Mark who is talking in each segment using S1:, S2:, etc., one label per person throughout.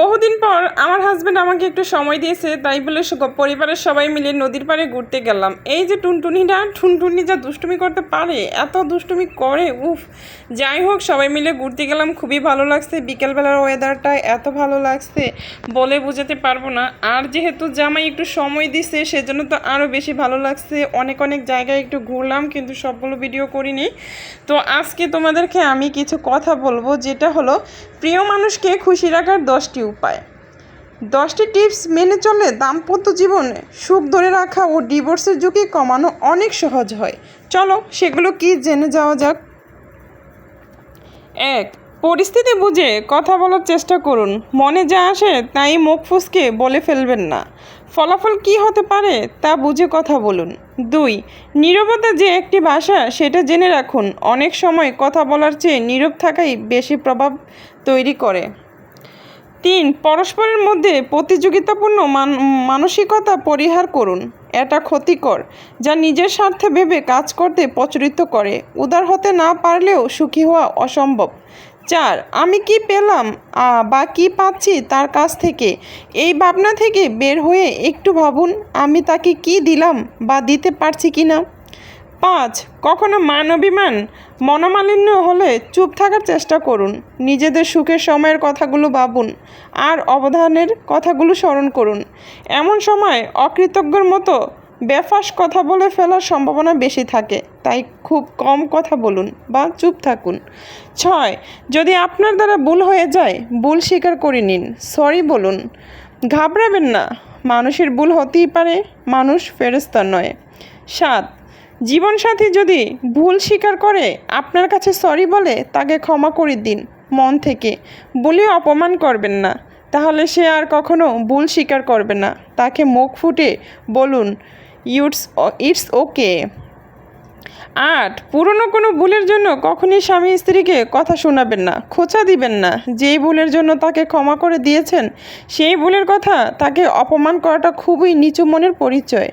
S1: বহুদিন পর আমার হাজব্যান্ড আমাকে একটু সময় দিয়েছে, তাই বলে পরিবারের সবাই মিলে নদীর পাড়ে ঘুরতে গেলাম। এই যে টুনটুনিটা টুনটুনি যা দুষ্টুমি করতে পারে, এত দুষ্টুমি করে, উফ। যাই হোক, সবাই মিলে ঘুরতে গেলাম, খুবই ভালো লাগছে। বিকেলবেলার ওয়েদারটা এত ভালো লাগছে, বলে বোঝাতে পারব না। আর যেহেতু জামাই একটু সময় দিছে, সেজন্য তো আরও বেশি ভালো লাগছে। অনেক অনেক জায়গায় একটু ঘুরলাম, কিন্তু সবগুলো ভিডিও করিনি। তো আজকে তোমাদেরকে আমি কিছু কথা বলব, যেটা হলো, প্রিয় মানুষকে খুশি রাখার দশটি উপায়। দশটি টিপস মেনে চলে দাম্পত্য জীবনে সুখ ধরে রাখা ও ডিভোর্সের ঝুঁকি কমানো অনেক সহজ হয়। চলো সেগুলো কি জেনে যাওয়া যাক? এক, পরিস্থিতি বুঝে কথা বলার চেষ্টা করুন। মনে যা আসে তাই মুখ ফুসকে বলে ফেলবেন না। ফলাফল কি হতে পারে তা বুঝে কথা বলুন। দুই, নীরবতা যে একটি ভাষা সেটা জেনে রাখুন। অনেক সময় কথা বলার চেয়ে নীরব থাকাই বেশি প্রভাব তৈরি করে। তিন, পরস্পরের মধ্যে প্রতিযোগিতাপূর্ণ মান- মানসিকতা পরিহার করুন। এটা ক্ষতিকর, যা নিজের স্বার্থে ভেবে কাজ করতে প্রচলিত করে। উদার হতে না পারলেও সুখী হওয়া অসম্ভব। চার, আমি কি পেলাম বা কি পাচ্ছি তার কাছ থেকে? এই ভাবনা থেকে বের হয়ে একটু ভাবুন, আমি তাকে কি দিলাম বা দিতে পারছি কি না পাঁচ, কখনো মান অভিমান? মনোমালিন্য হলে চুপ থাকার চেষ্টা করুন। নিজেদের সুখের সময়ের কথাগুলো ভাবুন। আর অবধানের কথাগুলো স্মরণ করুন। এমন সময় অকৃতজ্ঞর মতো বেফাস কথা বলে ফেলার সম্ভাবনা বেশি থাকে। তাই খুব কম কথা বলুন বা চুপ থাকুন। ছয়, যদি আপনার দ্বারা ভুল হয়ে যায়, ভুল স্বীকার করে নিন। সরি বলুন। ঘাবড়াবেন না। মানুষের ভুল হতেই পারে। মানুষ ফেরস্তা নয়। সাত জীবনসাথী যদি ভুল স্বীকার করে, আপনার কাছে সরি বলে, তাকে ক্ষমা করে দিন, মন থেকে। বলেও অপমান করবেন না। তাহলে সে আর কখনো ভুল স্বীকার করবে না। তাকে মুখ ফুটে বলুন ইটস ইটস ওকে আট, পুরনো কোনো ভুলের জন্য কখনই স্বামী স্ত্রীকে কথা শোনাবেন না, খোঁচা দিবেন না। যেই ভুলের জন্য তাকে ক্ষমা করে দিয়েছেন, সেই ভুলের কথা তাকে অপমান করাটা খুবই নিচু মনের পরিচয়।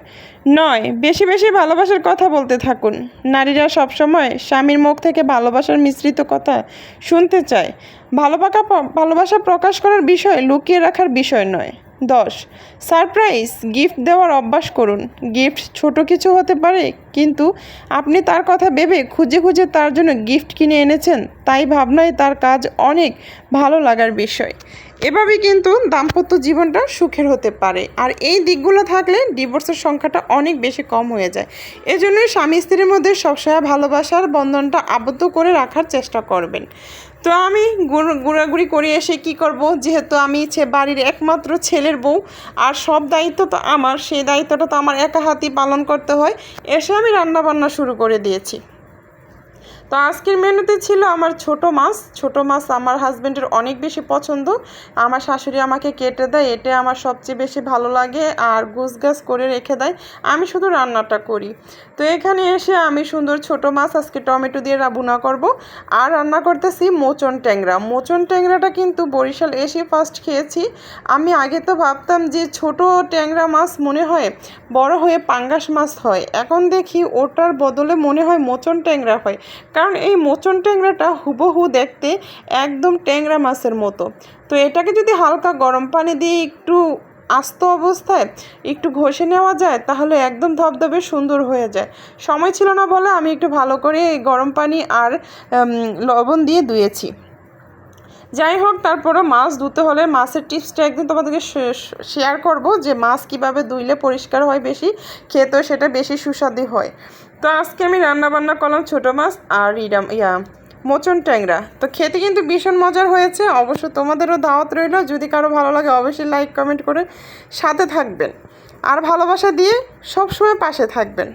S1: নয়, বেশি বেশি ভালোবাসার কথা বলতে থাকুন। নারীরা সবসময় স্বামীর মুখ থেকে ভালোবাসার মিশ্রিত কথা শুনতে চায়। ভালোবাসা ভালোবাসা প্রকাশ করার বিষয় লুকিয়ে রাখার বিষয় নয়। দশ। সারপ্রাইজ, গিফট দেওয়ার অভ্যাস করুন। গিফট ছোট কিছু হতে পারে, কিন্তু আপনি তার কথা ভেবে খুঁজে খুঁজে তার জন্য গিফট কিনে এনেছেন। তাই ভাবনায় তার কাজ অনেক ভালো লাগার বিষয়। এভাবেই কিন্তু দাম্পত্য জীবনটা সুখের হতে পারে। আর এই দিকগুলো থাকলে ডিভোর্সের সংখ্যাটা অনেক বেশি কম হয়ে যায়। এজন্যই স্বামী স্ত্রীর মধ্যে সবসময় ভালোবাসার বন্ধনটা আবদ্ধ করে রাখার চেষ্টা করবেন। তো আমি গুড়াগুড়ি করে এসে কি করব? যেহেতু আমি বাড়ির একমাত্র ছেলের বউ, আর সব দায়িত্ব তো আমার সেই দায়িত্বটা তো আমার একা হাতেই পালন করতে হয়, এসে আমি রান্নাবান্না শুরু করে দিয়েছি। তো আজকের মেনুতে ছিল আমার ছোট মাছ। ছোট মাছ আমার হাজবেন্ডের অনেক বেশি পছন্দ। আমার শাশুড়ি আমাকে কেটে দেয় এটা আমার সবচেয়ে বেশি ভালো লাগে আর গুছ গাছ করে রেখে দেয়। আমি শুধু রান্নাটা করি। তো এখানে এসে আমি সুন্দর ছোট মাছ, আজকে টমেটো দিয়ে রাবুনা করব। আর রান্না করতেছি মোচন ট্যাংরা। মোচন ট্যাংরাটা কিন্তু বরিশাল এসে ফার্স্ট খেয়েছি। আমি আগে তো ভাবতাম যে ছোট ট্যাংরা মাছ মনে হয় বড় হয়ে পাঙ্গাস মাছ হয়। এখন দেখি ওটার বদলে মনে হয় মোচন ট্যাংরা হয়। কারণ এই মোচন ট্যাংরাটা হুবহু দেখতে একদম ট্যাংরা মাছের মতো। তো এটাকে যদি হালকা গরম পানি দিয়ে একটু আস্ত অবস্থায় একটু ঘষে নেওয়া যায়, তাহলে একদম ধবধবে সুন্দর হয়ে যায়। সময় ছিল না বলে আমি একটু ভালো করে গরম পানি আর লবণ দিয়ে ধুয়েছি। যাই হোক তারপরে মাছ ধুতে হলে মাছের টিপসটা একদিন তোমাদেরকে শেয়ার করব যে মাছ কীভাবে ধুইলে পরিষ্কার হয় বেশি, খেতেও সেটা বেশি সুস্বাদু হয়। তো আজকে আমি রান্না বান্না করলাম ছোটো মাছ আর ইরাম ইয়া, মোচন ট্যাংরা। তো খেতে কিন্তু ভীষণ মজার হয়েছে। অবশ্য তোমাদেরও দাওয়াত রইল। যদি কারও ভালো লাগে, অবশ্যই লাইক কমেন্ট করে সাথে থাকবেন। আর ভালোবাসা দিয়ে সবসময় পাশে থাকবেন।